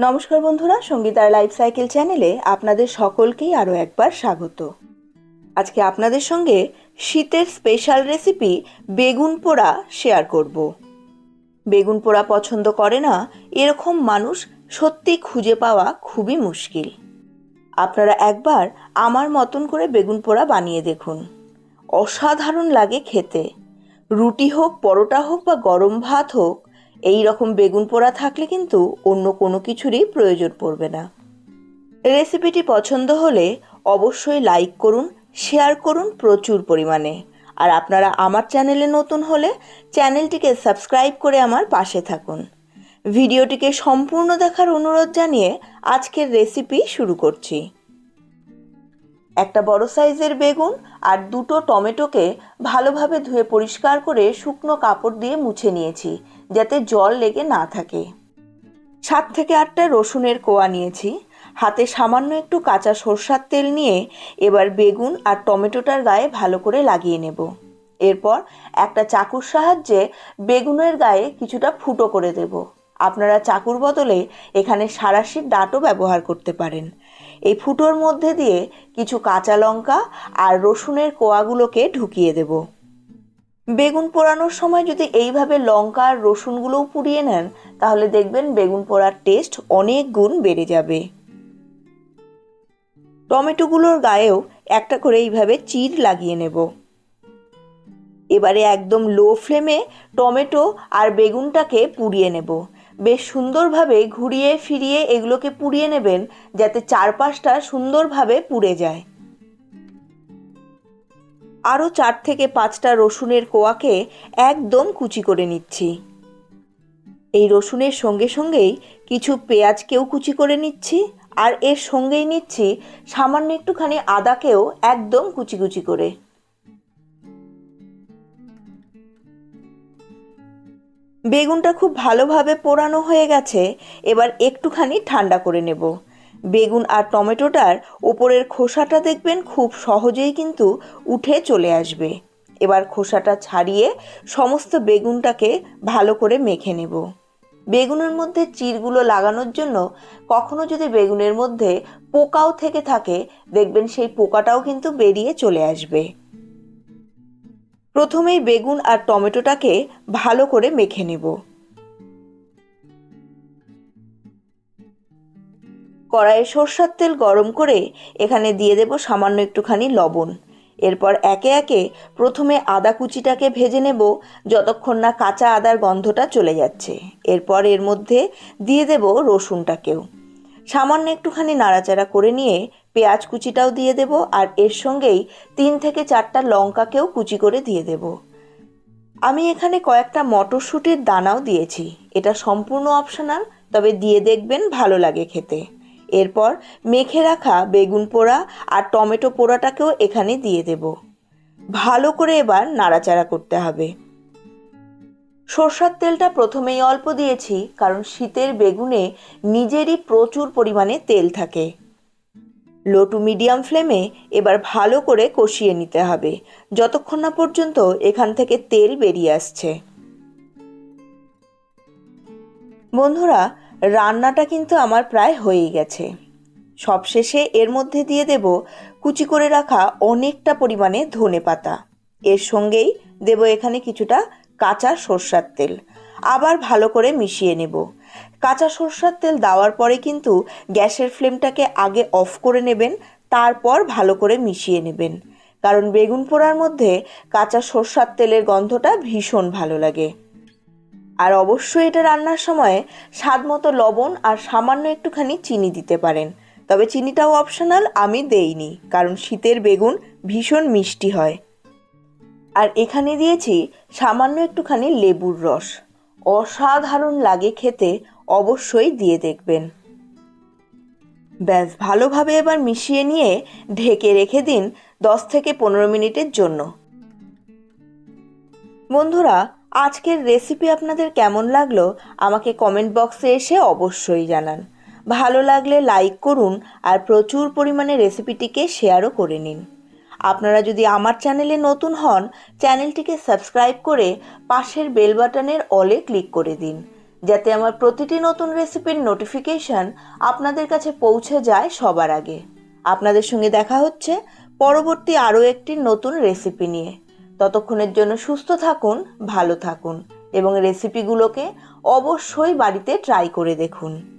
নমস্কার বন্ধুরা, সঙ্গীতার life cycle চ্যানেলে আপনাদের সকলকেই আরও একবার স্বাগত। আজকে আপনাদের সঙ্গে শীতের স্পেশাল রেসিপি বেগুন পোড়া শেয়ার করব। বেগুন পোড়া পছন্দ করে না, এরকম মানুষ সত্যি খুঁজে পাওয়া খুবই মুশকিল। আপনারা একবার আমার মতন করে বেগুন পোড়া বানিয়ে দেখুন। অসাধারণ লাগে খেতে। রুটি হোক, পরোটা হোক বা গরম ভাত হোক এই রকম বেগুন পোড়া থাকলে কিন্তু অন্য কোনো কিছুরই প্রয়োজন পড়বে না। রেসিপিটি পছন্দ হলে অবশ্যই লাইক করুন, শেয়ার করুন প্রচুর পরিমাণে। আর আপনারা আমার চ্যানেলে নতুন হলে চ্যানেলটিকে সাবস্ক্রাইব করে আমার পাশে থাকুন। ভিডিওটিকে সম্পূর্ণ দেখার অনুরোধ জানিয়ে আজকের রেসিপি শুরু করছি। একটা বড় সাইজের বেগুন আর দুটো টমেটোকে ভালোভাবে ধুয়ে পরিষ্কার করে শুকনো কাপড় দিয়ে মুছে নিয়েছি, যাতে জল লেগে না থাকে। সাত থেকে আটটা রসুনের কোয়া নিয়েছি। হাতে সামান্য একটু কাঁচা সর্ষার তেল নিয়ে এবার বেগুন আর টমেটোটার গায়ে ভালো করে লাগিয়ে নেব। এরপর একটা চাকুর সাহায্যে বেগুনের গায়ে কিছুটা ফুটো করে দেব। আপনারা চাকুর বদলে এখানে সারাশির ডাঁটও ব্যবহার করতে পারেন। এই ফুটোর মধ্যে দিয়ে কিছু কাঁচা লঙ্কা আর রসুনের কোয়াগুলোকে ঢুকিয়ে দেব। বেগুন পোড়ানোর সময় যদি এইভাবে লঙ্কা আর রসুনগুলোও পুড়িয়ে নেন, তাহলে দেখবেন বেগুন পোড়ার টেস্ট অনেক গুণ বেড়ে যাবে। টমেটোগুলোর গায়েও একটা করে এইভাবে চির লাগিয়ে নেব। এবারে একদম লো ফ্লেমে টমেটো আর বেগুনটাকে পুড়িয়ে নেব। বেশ সুন্দরভাবে ঘুরিয়ে ফিরিয়ে এগুলোকে পুড়িয়ে নেবেন, যাতে চারপাশটা সুন্দরভাবে পুড়ে যায়। আরও চার থেকে পাঁচটা রসুনের কোয়াকে একদম কুচি করে নিচ্ছি। এই রসুনের সঙ্গে সঙ্গেই কিছু পেঁয়াজকেও কুচি করে নিচ্ছি, আর এর সঙ্গেই নিচ্ছি সামান্য একটুখানি আদাকেও একদম কুচি কুচি করে। বেগুনটা খুব ভালোভাবে পোড়ানো হয়ে গেছে, এবার একটুখানি ঠান্ডা করে নেব। বেগুন আর টমেটোটার ওপরের খোসাটা দেখবেন খুব সহজেই কিন্তু উঠে চলে আসবে। এবার খোসাটা ছাড়িয়ে সমস্ত বেগুনটাকে ভালো করে মেখে নেব। বেগুনের মধ্যে চিরগুলো লাগানোর জন্য কখনো যদি বেগুনের মধ্যে পোকাও থেকে থাকে, দেখবেন সেই পোকাটাও কিন্তু বেরিয়ে চলে আসবে। প্রথমেই বেগুন আর টমেটোটাকে ভালো করে মেখে নেব। কড়াইয়ে সর্ষার তেল গরম করে এখানে দিয়ে দেব সামান্য একটুখানি লবণ। এরপর একে একে প্রথমে আদা কুচিটাকে ভেজে নেব, যতক্ষণ না কাঁচা আদার গন্ধটা চলে যাচ্ছে। এরপর এর মধ্যে দিয়ে দেব রসুনটাকেও। সামান্য একটুখানি নাড়াচাড়া করে নিয়ে পেঁয়াজ কুচিটাও দিয়ে দেব আর এর সঙ্গেই তিন থেকে চারটা লঙ্কাকেও কুচি করে দিয়ে দেব। আমি এখানে কয়েকটা মটরশুঁটির দানাও দিয়েছি। এটা সম্পূর্ণ অপশনাল, তবে দিয়ে দেখবেন ভালো লাগে খেতে। এরপর মেখে রাখা বেগুন পোড়া আর টমেটো পোড়াটাকেও এখানে দিয়ে দেব। ভালো করে এবার নাড়াচাড়া করতে হবে। সর্ষার তেলটা প্রথমেই অল্প দিয়েছি, কারণ শীতের বেগুনে নিজেরই প্রচুর পরিমাণে তেল থাকে। লো টু মিডিয়াম ফ্লেমে এবার ভালো করে কষিয়ে নিতে হবে। যতক্ষণ না পর্যন্ত এখান থেকে তেল বেরিয়ে আসছে। বন্ধুরা, রান্নাটা কিন্তু আমার প্রায় হয়েই গেছে। সবশেষে এর মধ্যে দিয়ে দেব কুচি করে রাখা অনেকটা পরিমাণে ধনে পাতা। এর সঙ্গেই দেব এখানে কিছুটা কাঁচা সর্ষার তেল। আবার ভালো করে মিশিয়ে নেব। কাঁচা সর্ষার তেল দেওয়ার পরে কিন্তু গ্যাসের ফ্লেমটাকে আগে অফ করে নেবেন, তারপর ভালো করে মিশিয়ে নেবেন। কারণ বেগুন পোড়ার মধ্যে কাঁচা সর্ষার তেলের গন্ধটা ভীষণ ভালো লাগে। আর অবশ্যই এটা রান্নার সময় স্বাদ মতো লবণ আর সামান্য একটুখানি চিনি দিতে পারেন। তবে চিনিটাও অপশনাল, আমি দেইনি, কারণ শীতের বেগুন ভীষণ মিষ্টি হয়। আর এখানে দিয়েছি সামান্য একটুখানি লেবুর রস। অসাধারণ লাগে খেতে অবশ্যই দিয়ে দেখবেন। ব্যাস, ভালোভাবে এবার মিশিয়ে নিয়ে ঢেকে রেখে দিন দশ থেকে পনেরো মিনিটের জন্য। বন্ধুরা, আজকের রেসিপি আপনাদের কেমন লাগল আমাকে কমেন্ট বক্সে এসে অবশ্যই জানান। ভালো লাগলে লাইক করুন আর প্রচুর পরিমাণে রেসিপিটিকে শেয়ারও করে নিন। আপনারা যদি আমার চ্যানেলে নতুন হন চ্যানেলটিকে সাবস্ক্রাইব করে পাশের বেল বাটনের অলে ক্লিক করে দিন। যাতে আমার প্রতিটি নতুন রেসিপির নোটিফিকেশন আপনাদের কাছে পৌঁছে যায় সবার আগে। আপনাদের সঙ্গে দেখা হচ্ছে পরবর্তী আরও একটি নতুন রেসিপি নিয়ে। ততক্ষণের জন্য সুস্থ থাকুন, ভালো থাকুন এবং রেসিপিগুলোকে অবশ্যই বাড়িতে ট্রাই করে দেখুন।